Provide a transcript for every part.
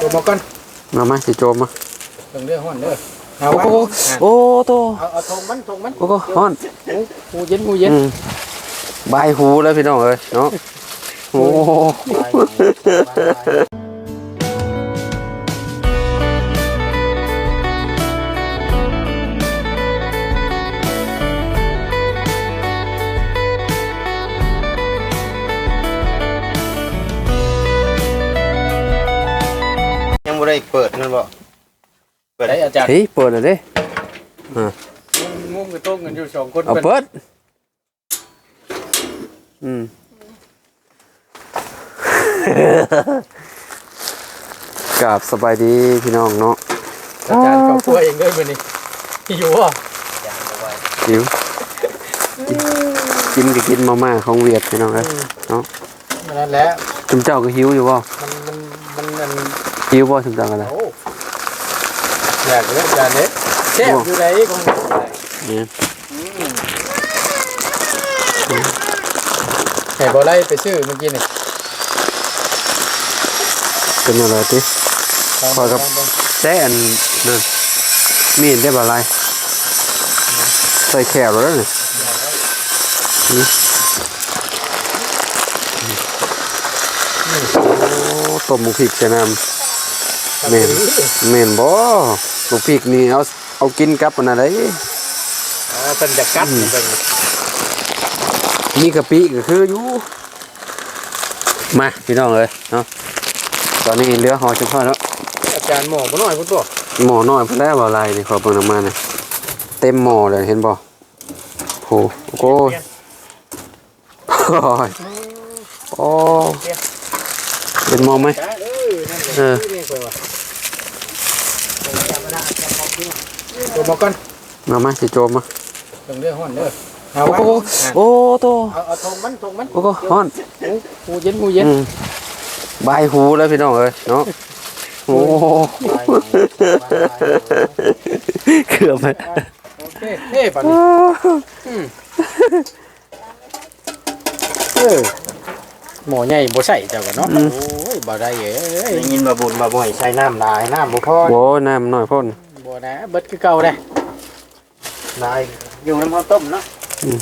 ตัวมาก่อนมามาสิโจมมาตรงเรื่องห้อนเด้อเอาโอ้วะโหโอ้โตเอาเอาทงมันทงมันโอ้โหฮ้อนหูเย็นหูเย็นอืมบายหูแล้วพี่น้องเอ้ยเนาะโอ้ เปิดนั่นบ่เปิดได้อาจารย์เฮ้ยเปิดหน่อยดิงงกับโต้งกันอยู่สองคนเอาเปิด อืมกราบสบายดีพี่น้องเนาะอาจารย์เขาตัวเองด้วยมันนี่อยู่อะหิวกินกินก็กินมาม่าของเวียดพี่น้องเอ้ยนั่นแหละจุมเจ้าก็หิวอยู่บ่มันมันมัน มันหิวบ่จุมเจ้ากันนะโอ้อยากเล่นอาจารย์เนี่ยแซ่บอยู่ไหนของนี่ไข่บอไล่ไปซื้อเมื่อกี้นี่เป็นอะไรติลองขอครับลองลองแต่อันนั่นมีดได้บ่ไรใส่แคบแล้วนี่นี่โอ้ต้มหมูพริกใส่น้ำ แม่นเมนบ่ลูกพริกนี่เอาเอากินกับอันอะไรอ๋อเป็นจะกัดนี่เป็นมีกะปิก็คืออยู่มาพี่น้องเอ้ยเนาะตอนนี้เหลือห่อเฉพาะแล้วอาจารย์หมอมาหน่อยพุ่นตัวหม้อน้อยพุ่นแล้วบ่ลายนี่ขอเบิ่งน้ำมันนี่เต็มหม้อเลยเห็นบ่โหโอ้ยโอ้ยโอ้เป็นหม้อไหมจ้าเอ้ยนั่นเออ นี่นี่ว่า ตัวมาก่อนมามาสิโจมมาตรงเรื่องห้อนเด้อเอาโอ้วะโหโอ้โตเอาเอาทงมันทงมันโอ้โหฮ้อนหูหูเย็นหูเย็นอืมบายหูแล้วพี่น้องเอ้ยเนาะโอ้โหเกือบไปโอเคเฮ้ปันนี้เออหมอใหญ่บ่ใส่เจ้ากันเนาะโอ้ยบ่ได้เอ้ยได้ยินมาบุญมาบ่อยใช้น้ำลายน้ำบ่พอโอ้น้ำน้อยพ่น บ่นะเบิดคือเก่าเด้ลายอยู่น้ำข้าวต้มเนาะอืม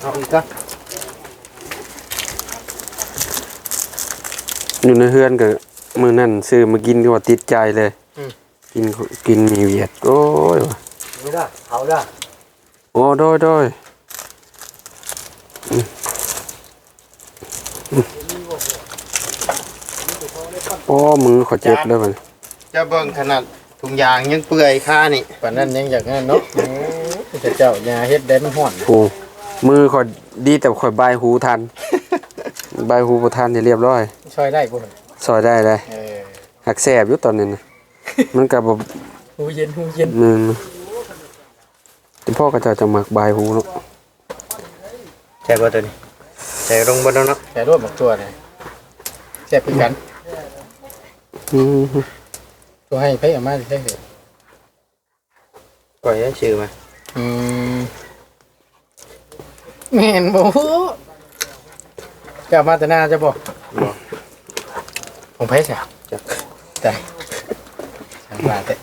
เอาอีกก็อยู่ในเฮือนก็มือนั่นซื้อมากินก็ว่าติดใจเลยกินกินมีเวียดโอ้ยว่ะไม่ได้เอาได้โอ้โดยโดยอืมอืมโอ้มือขอเจ็บเลยมันจะเบิ่งขนาด ถุงยางยังเปื่อยค่านี่ปานนั้นยังอยากงั้นเนาะโอ้ยแต่เจ้าอย่าเฮ็ดแดนฮ้อนโอ้มือขอยดีแต่ขอยบายหูทัน บายหูบ่ทันจะเรียบร้อยช่วยได้กูซอยได้เลยเออหักแสบอยู่ตอนนี้นะมันกับแบบหูเย็นหูเย็นมือแต่พ่อก็จะจะหมักบายหูเนาะใช่ป่ะตัวนี้ใช่ลงบนแล้วเนาะแต่รวดบักตัวเลยแซ่บคือกันอืม ตัวให้ไปเอามาได้เถอะปล่อยให้ชื่อมาอืมแม่นบ่จะเอามาแต่หน้าจะบ่ของไผจ้ะจ้ะได้สันบาทเด้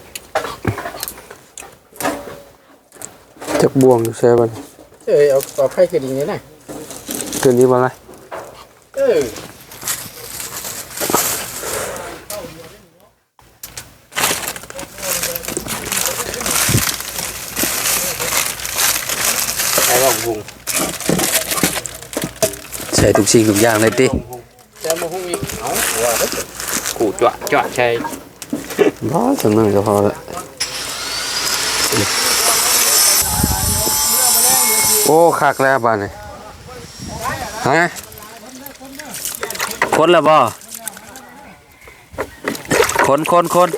จักบวงอยู่ใช่ป่ะเอ้ยเอาเอาไผคือดีนี่นะคืนนี้วันอะไรเออ ใช่ป่ะบุง ใส่ทุกสิ่งทุกอย่างเลยติจะมาหุ้งอีกเอาหัวเด้อกูจ่วจ่วใช่ร้อนสำนึกก็พอละโอ้คักแล้วบ้านนี่ฮะคนแล้วบ่คนคนคน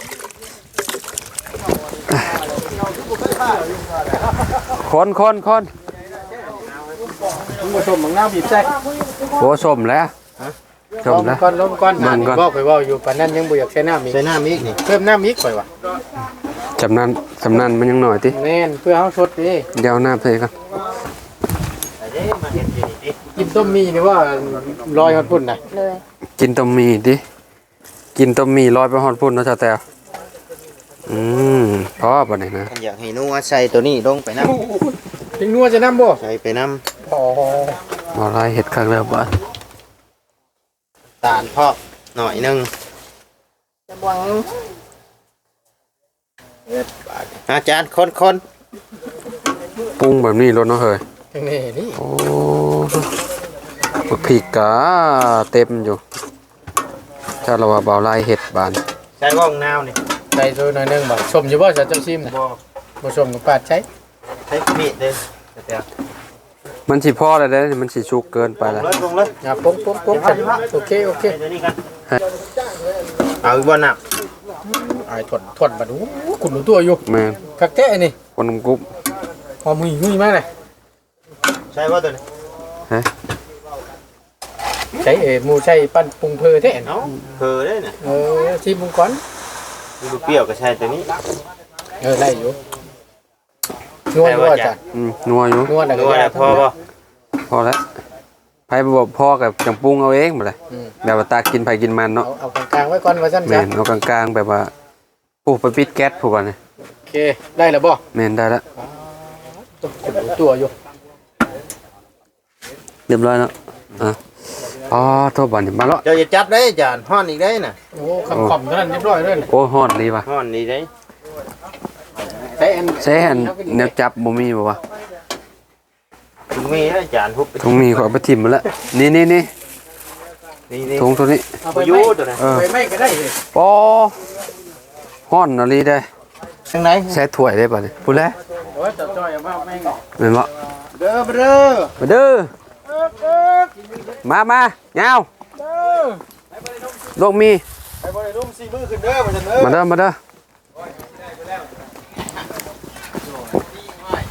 คนคนคนมึงบ่ชมมึงน้าบีบใส่ โอ้สมแล้วสลมมแล้วก่อนลมก่อนเบิ่งก่อนบอกไปว่าอยู่ปานนั้นยังบ่อยากใช้น้ำอีกใช้น้ำอีกนี่เพิ่มน้ำอีกข่อยว่ะจำนั้นจำนั้นมันยังหน่อยติแม่นเพื่อเฮาสดดิเดี๋ยวน้ำใส่กันแต่เด้มาเห็นอยู่นี่ดิกินต้มมีนี่ว่าลอยฮอดปุ่นน่ะเลยกินต้มมีดิกินกินต้มหมีลอยไปฮอดพุ่นเนาะชาวแตวอืมพอบัดนี้นะอยากให้นัวใส่ตัวนี้ลงไปน้ถึงนัวจะนำบ่ำใส่ไปน้อ๋ อบ่ลายเฮ็ดคักแล้วบ่ำตาลพอกหน่อยหนึงจะบวงอาจารย์คนคนปรุงแบบนี้รสเนาะเฮ้ยจังนี่นี่โอ้บักพริกกะเต็มอยู่ถ้าเราว่าบ่าวลายเฮ็ดบานใส่ว่องนาวนี่ใส่ตัวหน่อยหนึงบ่ชมอยู่บ่จะเจ้าชิมน่ะบ่บ่ชมก็ปาดใช้ใช้มีดเลยเดี๋ยว มันสิพอแล้วเด้อมันสิชุกเกินไปลแล้วงเลยลงเลยอะปุ๊บปุ๊บปุ๊บจัดโอเคโอเคใส่ตัวนี้กันเอาอีกบ่หนักไอ้ถอดถอดมาดูคุณรู้ตัวอยู่แม่นคักแท้นี่คนกรุ๊ปหอมหุยหุยมากเลยใช่ว่าตัวนี้ใช้เอ๋หมูใช้ปั้นปรุงเพอแท้เอ้าเพอได้น่ะเออชิมมึงก่อนดูเปรี้ยวก็ใช่ตัวนี้เออไล่อยู่ นวดนวดจ้ะอืมนัวอยู่นวดอะไรนัวแล้วพอบ่พอแล้วไผบ่พอกับจังปรุงเอาเองบ่ได้อืมแบบว่าตากินไผกินมันเอาเนาะเอากลางๆไว้ก่อนว่าซั่นแม่จ้ะนเอากลางๆแบบว่าปุ๊บไปปิดแก๊สผู้บ่นี่โอเคได้แล้วบ่แม่นได้แล้วคุณรู้ตัวอยู่เรียบร้อยแล้วอะอ๋อโทษบัดนี้มาแล้วเจ้าจะจับได้อาจารย์ฮ้อนอีกได้น่ะโอ้คำขอมเท่านั้นเรียบร้อยเลยโอ้ฮอดดีว่ะฮ้อนนี่ได้ ใช้อันใช้หันแนวจับบ่มีบ่วะถุงมีให้อาจารย์ทุบไปตรงมีขอเอาไปทิ่มมาแล้วนี่นี่นี่นี่นี่ถุงตัวนี้เอาไปประอยุยู่ตัวนั้นเออไปไม่ก็ได้เลยปอฮ้อนอะลีได้ทางไหนใช้ถ้วยได้ป่ะนี่พูดแล้วโอ้ยจับจ้อยเอามาแม่งแม่นบ่เด้อเด้อมาเด้อมามาเงาเด้อลูกมีไปบ่ได้ลุ่มสี่มือขึ้นเด้อมาจังเด้อมาเด้อ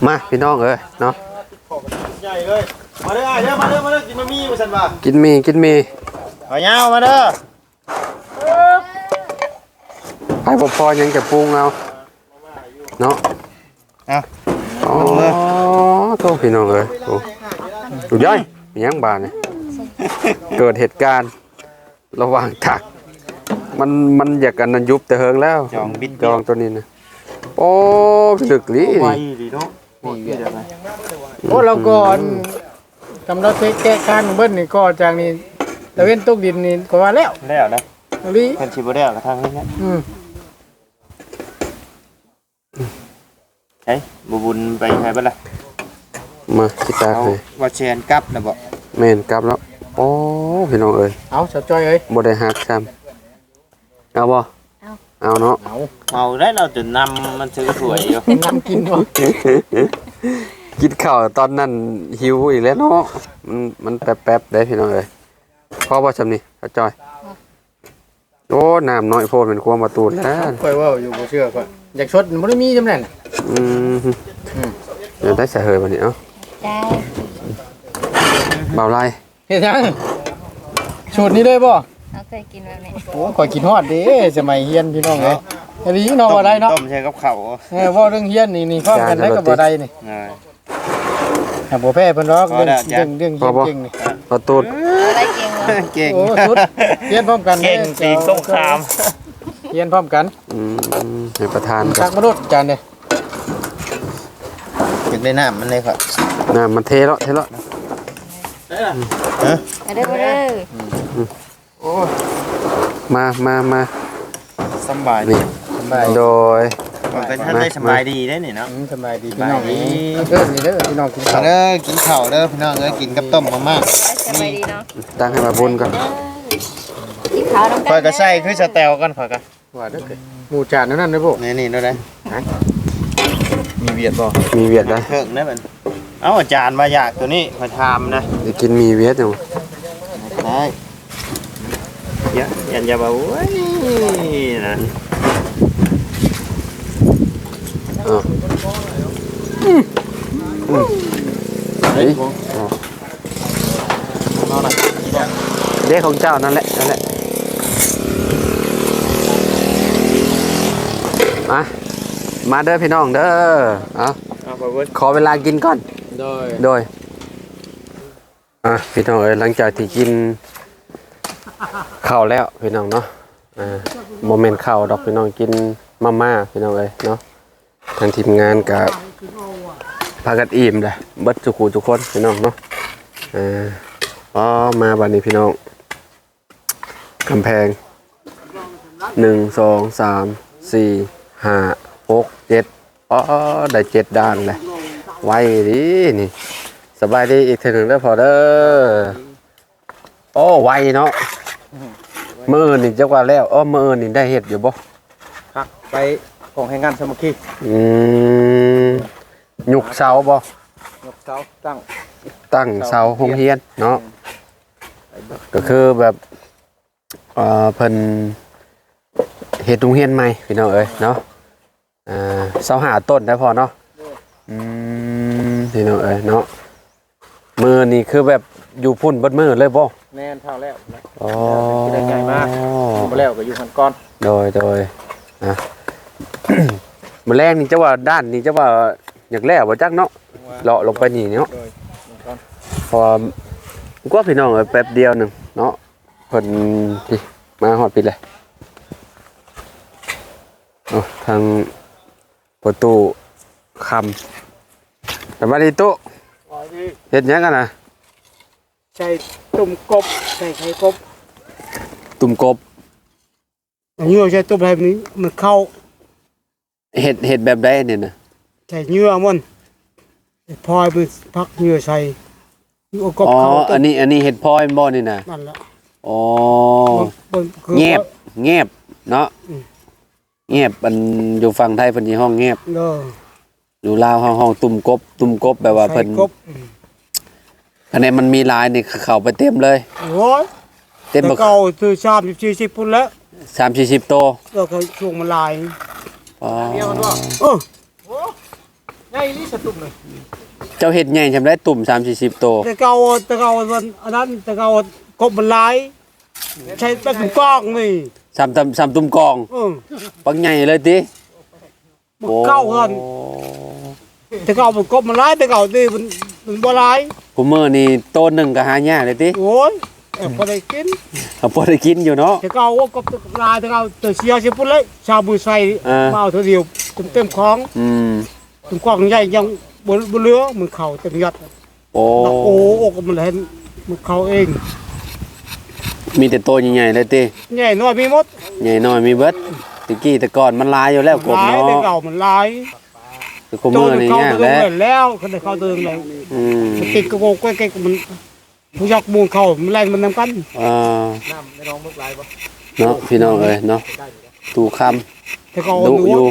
มาเด้อมาพี่น้องเอ้ยเนาะใหญ่เลย มาเด้อเด้อมาเด้อมาเด้อกินบะหมี่มาซั่นว่ากินมีกินมีเอายาวมาเด้อไปบ่พอยังจะปรุงเอาเนาะเอาอ๋อโทษพี่น้องเอ้ยโอ้ดูย่อยมีหยังบาดนี่เกิดเหตุการณ์ ระหว่างถัก มันมันอยากกันนันยุบแต่เฮิงแล้วจองบิดจองตัวนี้นะโอ้ดึกลีไว นี่ดีเนาะนี่เวียดอะไรโอ้เราก่อนกำลังแก้การเบิ้ลนี่ก็จากนี้ตะเว้นตกดินนี่ก็ว่าแล้วแล้วนะเอาลีเพิ่นสิบ่ได้เอากระทั่งนี้นะอืมใช่บ่บุญไปไผบ่ล่ะมาคิดตาเอาเลยว่าแชนกลับนะบ่แม่นกลับแล้วโอ้พี่น้องเอ้ยเอาสาวจ้อยเอ้ยบ่ได้หักซ้ำเอาบ่ เอาเนาะเอาเอาได้เราจนนำมันซื้อสวยอยู่ น้ำกินวะกินข้าวตอนนั้นหิวอีกแล้วเนาะ มันมันแป๊บๆได้พี่น้องเอ้ยพอบ่ซำนี่เข้าจอย โอ้น้ำน้อยโพดเป็นความมาตูดแล้ว ค่อยว่าอยู่บ่เชื่อก่อนอยากชดมันบ่ได้มีจำนั้นอืมเดี๋ยวได้ใส่เฮยบัดนี้เอ้าได้เบาไล่เฮ็ดยังสูตรนี้เลยบ่ เราเคยกินแบบนี้โอ้ข่อยกินฮอดเด้สมัยเฮียนพี่น้องเอ้ยอันนี้เนาะบ่ได้เนาะต้มใช่กับข้าวเออเว่าเรื่องเฮียนนี่นี่ฟ้องกันได้ก็บ่ได้นี่อ่าอะบ่แพ้เพิ่นหรอกพอเรื่องแล้วจ้ะ เรื่องเรื่องเฮียนเก่งนี่ ประตูดได้เก่งเลยเก่งโอ้สุดเฮียนพร้อมกันเก่งด้อสีสงครามเฮียนพร้อมกันอืมให้ประธานตักักบมนุษย์จานเด้อยากได้น้ำมันเลยครับน้ำมันเทแล้วเทแล้วมาเด้อ มาเด้อมามามาสบายนี่สบายโดย มันเป็นท่านได้สบายดีได้นี่เนาะอืมสบายดีพี่น้องสบายดีเอิ้นนี่เด้อพี่น้องกินข้าวเด้อกินข้าวเด้อพี่น้องเอ้ยกินกับต้มมาม่าสบายดีเนาะตั้งให้มาบุญก่อนกินข้าวน้ำคกัอยก็ใส่คือสแตลกันคอยก็ว่าเด้อเด้อหมู่จานนั้นน่ะเด้อบ่นี่นี่ด้วยนะมีเวียดบ่มีเวียดได้เพิ่งนะมันเอาอาจารย์มาอยากตัวนี้มาทำนะจะกินมีเวียดอยู่ได้อ ย่าอย่าอย่าบอกโอ้ยนะอ่าเฮ้ยอ๋อเด็กของเจ้านั่นแหละนั่นแหละมามาเด้อพี่น้องเด้อเอาเอาไปเว้ยขอเวลากินก่อน โดย โดย อะพี่น้องเอ้ยหลังจากที่กิน ข้าวแล้วพี่น้องเนาะอ่าโมเมนต์ข้าวดอกพี่น้องกินมาม่าพี่น้องเอ้ยเนาะทางทีมงานกับพากันอิ่มเลยเบิดทุกูทุกคนพี่น้องเนาะอ่าอ๋อมาบัดนี้พี่น้องกำแพงหนึ่งสองสามสี่ห้าหกเจ็ดอ๋อได้เจ็ดด้านเลยไวดีนี่สบายดีอีกเทีหนึ่งเด้อพอเด้อโอ้ไวเนาะ มืออื่นนี่จักว่าแล้วอ้อมืออื่นนี่ได้เห็ดอยู่บ่พักไปของให้งานสามัคคีอืมหยุกเสาบ่ยกเสาตั้งตั้งเสาโรงเรียนเนาะก็คือแบบเอ่อเพิ่นเฮ็ดโรงเรียนใหม่พี่น้องเอ้ยเนาะอ่าเสาหาต้นได้พอเนาะอืมพี่น้องเอ้ยเนาะมือนี่คือแบบอยู่พุ่นเบดมือเลยบ่ แน่นเท่าแล้วนะอ๋อที่ได้ใหญ่มากมาแล้วก็อยู่หันก้อนโดยโดยอะมื้อแรกนี่จะว่าด้านนี่จะว่าอยากแล้วบ่จักเนาะเลาะลงไปนี่เนาะโดยหันก้อนพอก็พี่น้องเอ้ยแป๊บเดียวหนึงเนาะเพิ่นนี่มาฮอดปิดเลยโอ้ทางประตูคำแต่มาดีตุอ๋อนี่เฮ็ดหยังกันน่ะ ใส่ตุ่มกบใส่ไข่กบตุ่มกบอันนี้เราใช้ตุ่มแบบนี้มันเข้าเฮ็ดเฮ็ดแบบใดเนี่ยน่ะใส่เนื้อมันพลอยไปพักเนื้อใส่เอากบอ๋อเข้าอันนี้อันนี้เฮ็ดพลอยบ่นี่น่ะนั่นแหละอ๋อมันคือเงียบเงียบเนาะอืมเงียบมันอยู่ฝั่งไทยเพิ่นสิห้องเงียบเด้ออยู่ลาวห้องห้องตุ่มกบ ตุ่มกบแบบว่าใส่เพิ่นกบ อืมคะแนนมันมีหลายนี่เข้าไปเต็มเลย โอ้ยเต็มแต่บ่เก่าคือชามสิบสี่สิบปุ่นแล้ว3 40โตแล้วก็ช่วงมันลายอ๋อเออใหญ่นี่สตุ่มเลยเจ้าเฮ็ดใหญ่จำได้ตุ่ม3 40โตแต่เก่าแต่เก่าวันอันนั้นแต่เก่ากบมันลายใช้เป็นกล้องนี่3ตำ3ตุ่มกอง เออปักใหญ่เลยติมันเข้ากันแต่เก่ามันกบมันลายแต่เก่านี่มัน มันบ่ลายผู้มื้อนี่โตหนึงก็หายากเลยติโอ้ยแอบพอได้กินก็พอได้กินอยู่เนาะ แต่เก่าว่ากบลายแต่เก่าแต่เสียสิพุ่นเลยชาวมือใส่เออ มาเอาเท่าเดียวเต็มเต็มของอืมเต็มของใหญ่ยังบนบนเรือมันเข่าเต็มยัดโอ้แล้วโอ้โอ้ก็มันเห็นมันเข่าเองมีแต่โตใหญ่ๆเลยติใหญ่น้อยมีหมดใหญ่น้อยมีเบิดตะกี้แต่ก่อนมันหลายอยู่แล้วกบลายเนาะแต่เก่ามันลาย คือคุมื้อนี่เข้ายากตัวแล้วเงินแล้วเขาได้เข้าตัวเงินแล้วอืมมันติดกระโปรงใกล้ๆมันผู้ยักมูลเข้ามันแรงมันนำกันอ่าน้ำไม่ร้องมุกลายปะเนาะพี่น้องเอ้ยเนาะตูคแต่เก่าำดุหนูอยู่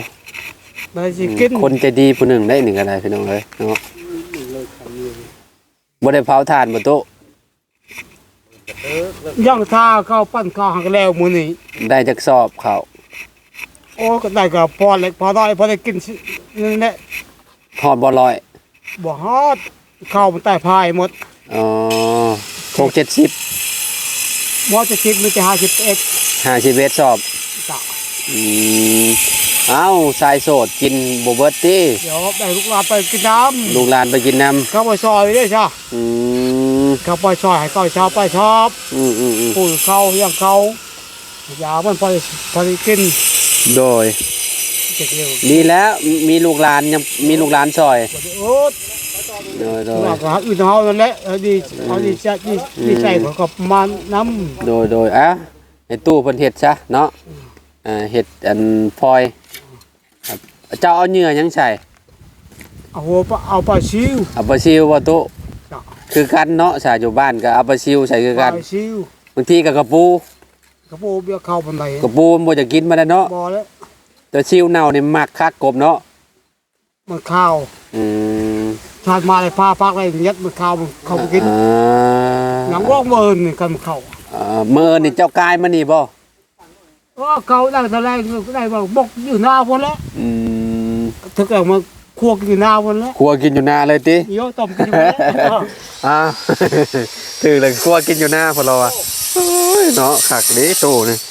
มันสิกินคนใจดีผู้หนึ่งได้หนึ่งก็ได้พี่น้องเอ้ยเนาะบ่ได้เผาถ่านบ่ตุย่างท่าเข้าปั้นข้าวหักแล้วมื้อนี้ได้จักสอบเขาวโอ้ก็ได้ก็พอเล็กพอน้อยพอได้กินสิ นั่นแหละฮอดบ่ลอยบ่ฮอดข้าวมันใต้พายหมดอ๋อหกเจ็ดสิบบ่จะคิดมันจะ51ห้าสิบเอ็ดสอบจ้ะอืมเอ้าสายโสดกินบ่เบิดติเดี๋ยวได้ลูกหลานไปกินน้ลูกหลานไปกินน้ำเข้าไปซอยเด้อจ้ะำอืมเข้าไปซอยให้เข้าชาวไปชอบอืมอืมอืมปุ๋ยเข้าเลี้ยังเข้าอย่ามันพอพอได้กินโดย จะเดียวดีแล้วมีลูกหลานยังมีลูกหลานซอยบ่ได้โอ๊ตโดยโดยว่าก็หาอื่นเฮานั่นแหละเออดีเอาดีใจดีดีใจเขาก็ประมาณน้ำโดยโดยอะให้ตู้เพิ่นเฮ็ดซะเนาะอ่าเฮ็ดอันพลอยครับเจ้าเอาเหยื่อหยังใส่เอาหัวปลาเอาปลาซิวเอาปลาซิวบ่ตุจ้ะคือกันเนาะสาอยู่บ้านก็เอาปลาซิวใส่คือปกัลานซิวบางทีก็กระปูกระโปรงเบี้ยเข้าปานใดกระปูมันบ่จะกินมาได้เนาะบ่แล้ว แต่ซิวเน่านี่มักคักกบเนาะมันข้าวอืมชาติมาเลยพาพักอะไรยัดมันข้าวมันเข้าไปกินอ่าหนังวอกเมินนี่กันมันเข้าอ่ามื้อนี่เจ้ากายมานี่บ่เออเขาได้แต่แรกได้บอกบกอยู่หน้าพุ่นแล้วอืมถึงเอามาคั่วกินอยู่หน้าพุ่นแล้วครัวกินอยู่หน้าเลยติโยต้มกินอยู่แล้ว อ่า ถือเลยครัวกินอยู่หน้าพอเราอะโอ้ยเนาะคักเด้ตู้นี่โอ้ย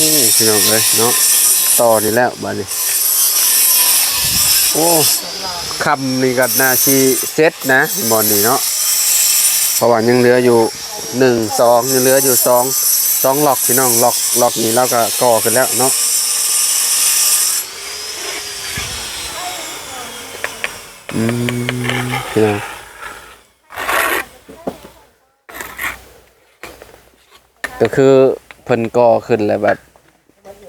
พี่น้องเอ้ยเนาะต่อนี่แล้วบัดนี้โอ้คำนี่ก็นาชีเซ็ตนะบอลนี่เนาะเพราะว่ายังเหลืออยู่หนึ่งสองยังเหลืออยู่สองสองล็อกพี่น้องล็อกล็อกนี้เราก็ก่อขึ้นแล้วเนาะอืมพี่น้องก็คือเพิ่นก่อขึ้นแล้วแบบ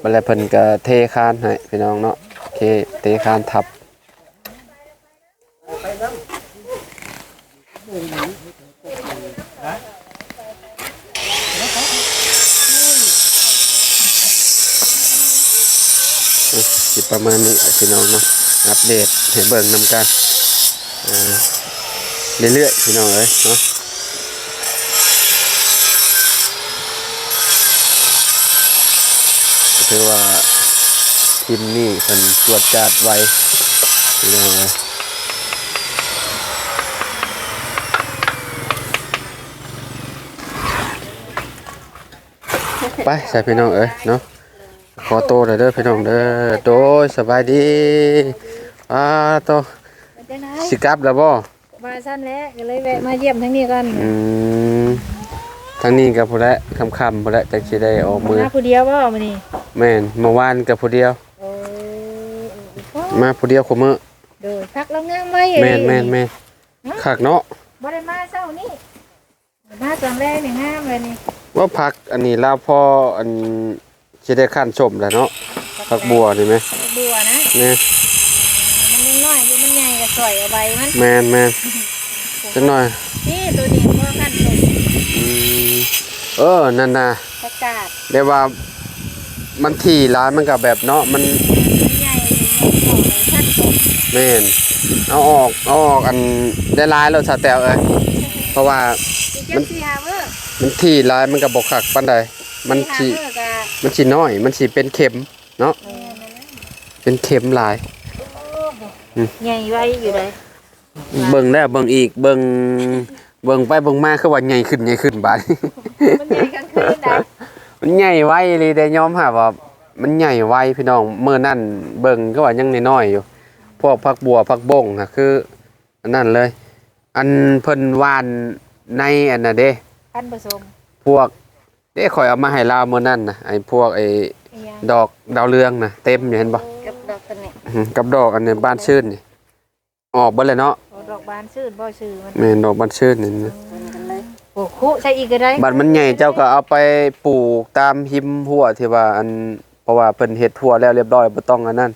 บัดแล้วเพิ่นก็เทคานให้พี่น้องเนาะโอเคเทคานทับสิประมาณนี้พี่น้องเนาะอัปเดตให้เบิ่งนำกันเรื่อยๆพี่น้องเอ้ยเนาะ ถือว่าทีมนี้เพิ่นตรวจจัดไว้พี่น้องเอ้ยไปใส่พี่น้องเอ้ยเนาะขอโตวเลยเด้อพี่น้องเด้อโดยสบายดีอ่าโตจังได๋สิกลับแล้วบ่มาซั่นแหละก็เลยแวะมาเยี่ยมทั้งนี้กันอืม ทางนี้กับผู้ละค่ำๆผู้ละจักสิได้ออกมือมาผู้เดียวบ่มื้อนี้แม่นเมื่อวานกับผู้เดียว โอ้มาผู้เดียวคุมื้อโดยพักแล้วงามไหมแม่นแม่นแม่นคักเนาะบ่ได้มาเช้านี้มาตอนแรกนี่งามเลยนี่ว่าพักอันนี้ลาวพออันสิได้ขั้นชมแล้วเนาะพักบัวนี่ไหมบัวนะแม่มันยังน้อยอยู่มันใหญ่ก็สวยเอาใบมันแม่นแม่นจักหน่อยนี่ตัวนี้พ่อขั้นตกอืม เออ นั่นน่ะประกาศเรียกว่ามันถี่ร้ายมันกับแบบเนาะมันมันใหญ่อยู่ในขั้นตกแม่นเอาออกเอาออกอันได้ร้ายแล้วสาแตวเอ้ยเพราะว่าอีกจังสี่หาเมื่อมันที่ร้ายมันกับบกขักปันใดมันสี่สิหาเมื่อกะมันสิน้อย มันสิเป็นเข็มเนาะเป็นเข็มหลายใหญ่ไว้อยู่เลยเบิ่งแล้วเบิ่งอีกเบิ่ง เบิ่งไปเบิ่งมาคือว่าใหญ่ขึ้นใหญ่ขึ้นบาดมันใหญ่กลางคืนได้มันใหญ่ไวเลยได้ยอมหาว่ามันใหญ่ไวพี่น้องเมื่อนั่นเบิ่งก็ว่ายังน้อยๆอยู่ พวกผักบัวผักบงน่ะคืออันนั้นเลย อันเพิ่นหวานในอันน่ะเด้พันผสมพวกเด้ข่อยเอามาให้ลาวมื้อนั้นน่ะไอ้พวกไอ้อีหยังดอกดาวเรืองน่ะเต็มอยู่เห็นบ่กับดอกกันนี่อื้อหือกับดอกอันนี้บ้านชื่นนี่ออกเบิดเลยเนาะโอ้ ดอกบานชื่นบ่ชื่อมันแม่นดอกบ้านชื่นนี่นะโอ้คุใส่อีกก็ได้บัดมันใหญ่เจ้าก็เอาไปปลูกตามหิมหัวที่ว่าอันเพราะว่าเพิ่นเฮ็ดหัวแล้วเรียบร้อยบ่ต้องอันนั้น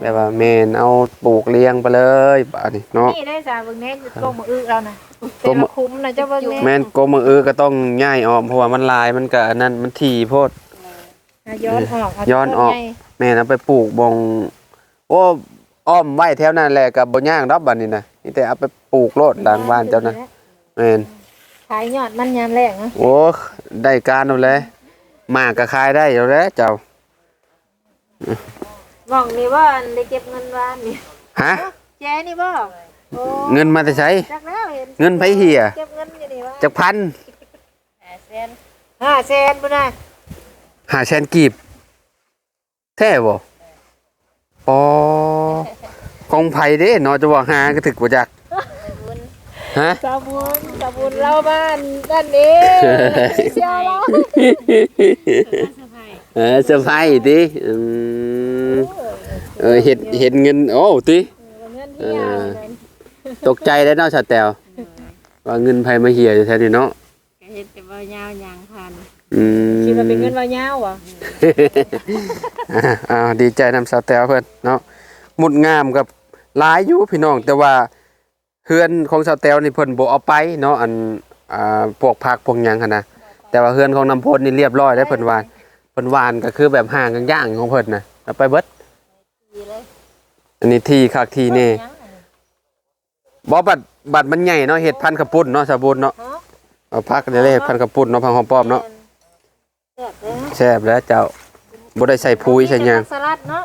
แบบว่าแม่นเอาปลูกเลี้ยงไปเลยบาดนี้เนาะ นี่ได้สาเบิ่งแน่คือกล้องมืออึแล้วนะกล้แต่องมืละอคุ้มนะเจ้าเบิ่งแน่แม่นกมืออื้อก็ต้องย้ายออกเพราะว่ามันลายมันก็อันนั้นมันถี่โพด อะย้อนออกเาย้อนออกต้ใหญ่แม่นเอาไปปลูกบงโอ้ อ้อมไว้แถวนั้นแหละก็บ่ย่างดอกบัดนี้น่ะนี่แต่เอาไปปลูกโลดหลังบ้านเจ้านะแม่นขายยอดมันยามแรกนะโอ้ได้การเอาเลยหมากก็ขายได้อยู่แล้วเจ้าบอกนี่ว่าอันได้เก็บเงินวานนี่ฮะแจ้นี่บ่โอ้เงินมาแต่ใช้จักแล้วเห็นเงินไผเหียเก็บเงินอยู่นี่ว่าจักพัน5แสน5แสนบ่ได้หาแชนกีบแท้บ่ อ๋อของไผเด้เนาะจะว่าหาก็ถึกบ่จักฮะสาบุญสาบุญเล่าบ้านนั่นเองเสียแล้วเออเซอร์ไพรส์ติอืมเออเห็นเห็นเงินโอ้ติเงินที่ยาวเลยตกใจได้เนาะชาแตวว่าเงินไผมาเหียอยู่แท้นี่เนาะก็เห็นแต่ว่ายาวยางพัน อืมคิดว่าเป็นเงินว่ายาวอะอ่าอ่าดีใจนำสาวแตวเพิ่นเนาะหมุดงามกับหลายอยู่พี่น้อง แต่ว่าเฮือนของสาวแตวนี่เพิ่นบ่เอาไปเนาะอันอ่าพวกผักพวกหยังหั่นนะแต่ว่าเฮือนของน้ำพลนี่เรียบร้อยได้วเพิ่นวานเพิ่นวานก็คือแบบห่างกันย่างของเพิ่นน่ะเอาไปเบิดดีเลยอันนี้ที่คักที่นี่บ่บัดบัดมันใหญ่เนาะเฮ็ดพันธุ์กระปุ่นเนาะสาบุญเนาะเอาผักนี่เลยเฮ็ดพันธุ์กระปุ่นเนาะพังหอมป้อมเนาะแซ่บเลยนะ แซ่บแล้วเจ้าบ่ได้ใส่ปุ๋ยใส่หยังสลัดเนาะ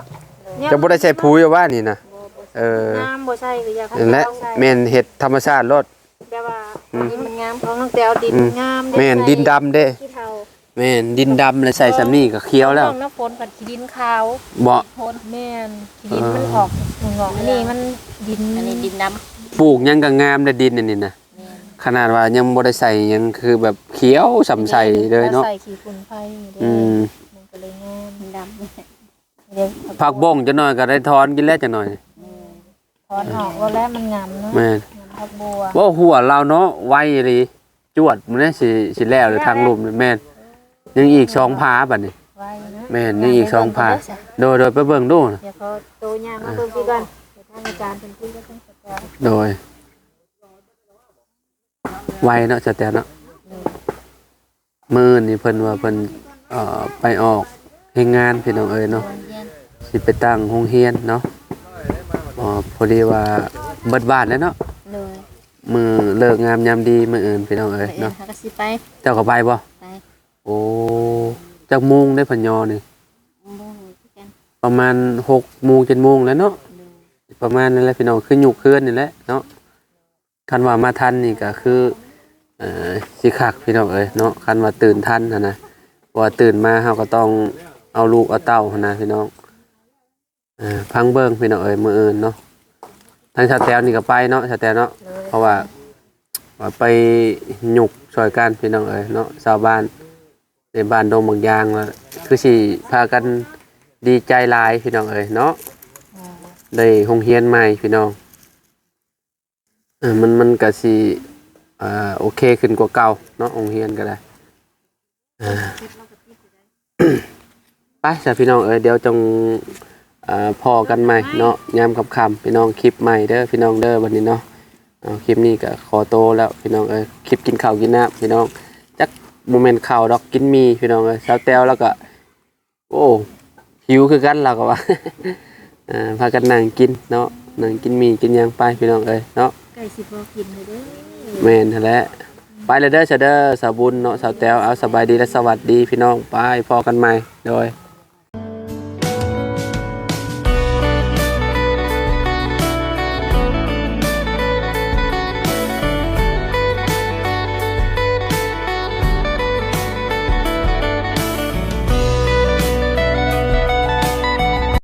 จะบ่ได้ใส่ปุ๋ยว่านี่นะเออน้ำบ่ใช่ก็อยากให้นั่นแหละเราใส่แม่นเห็ดธรรมชาติรสแต่ว่าอันนี้มันงามของน้องแต้วดินอืมงามแม่นดินดำเด้ขี้เทาแม่นดินดำเลยใส่สำนี่ก็เคี้ยวแล้วน้องน้ำฝนกับขี้ดินขาวเหมาะฝนแม่นขี้ดินมันออกงอกอันนี้มันดินอันนี้ดินดปลูกหยังก็งามได้ดินอันนี่นะ ขนาดว่ายังบ่ได้ใส่หยังคือแบบเขียวสำใสเลยเนาะใส่ขี้ฝุ่นไฟเด้อืมมันก็เลยงามดำเดี๋ยวผักบ้งจะหน่อยก็ได้ทอนกินแล้วจะหน่อยถอนออกว่าแล้วมันงามเนาะแม่นงามผักบัวว่าหัวเราเนาะไวเลยจวดมันได้สิสิแล้วเลยทางลุมนี่แม่นยังอีกสองพาบัดนี้ไว้นะแม่นยังอีกสองพาโดยโดยไปเบิ่งดูนะเดี๋ยวเขาโตย่างมาเบิ่งพี่ก่อนเดี๋ยวทางอาจารย์เป็นพี่ก็ต้องจัดการโดย ไวเนาะจะแต่เนาะมือนี่เพิ่นว่าเพิ่นเอ่อไปออกเฮ็ดงานพี่น้องเอ้ยเนาะเย็นสิไปตั้งโรงเรียนเนาะอ๋อพอดีว่าเบิดบ้านแล้วเนาะเลยมือเลิกงามยามดีมื้ออื่นพี่น้องไปเอ้ยเนาะเนาะก็สิไปเจ้าก็ไปบ่ไปโอ้จักโมงได้พันยอนี่บ่ฮู้คือกันประมาณ6โมง7โมงแล้วเนาะประมาณนั้นแหละพี่น้องคือยุกคืนนี่แหละเนาะ คันว่ามาทันนี่ก็คือเอ่อสิคักพี่น้องเอ้ยเนาะคันว่าตื่นทันหันนะเพราะว่าตื่นมาเฮาก็ต้องเอาลูกเอาเต้าหันนะพี่น้องเอ่อพังเบิ่งพี่น้องเอ้ยมื้ออื่นเนาะทางชาแตวนี่ก็ไปเนาะชาแตวเนาะเลยเพราะว่าว่าไปหยุกช่วยกันพี่น้องเอ้ยเนาะชาวบ้านในบ้านดงบางยางว่าคือสิพากันดีใจหลายพี่น้องเอ้ยเนาะได้โรงเรียนใหม่พี่น้อง เออมันมันก็สิอ่าโอเคขึ้นกว่าเก่าเนาะโรงเรียนก็ได้อ่าไปจ้ะพี่น้องเอ้ยเดี๋ยวจงอ่าพอกันใหม่เนาะยามคำคำๆพี่น้องคลิปใหม่เด้อพี่น้องเด้อวันนี้เนาะเอาคลิปนี้ก็ขอโตแล้วพี่น้องเอ้ยคลิปกินข้าวกินน้ำพี่น้องจักโมเมนต์ข้าวดอกกินมีพี่น้องเอ้ยสาวแต้วแล้วก็ โอ้หิวคือกันเราก็ว่า อ่าพากันนั่งกินเนาะนั่งกินมีกินหยังไปพี่น้องเอ้ยเนาะ กล้สิบ่กินเลยเด้อแมนหั่นแหละไปเลยเด้อเสยเด้อสาวบุญเนาะสาวแต้วเอาสบายดีและสวัสดีพี่น้องไปพอกันใหม่โดย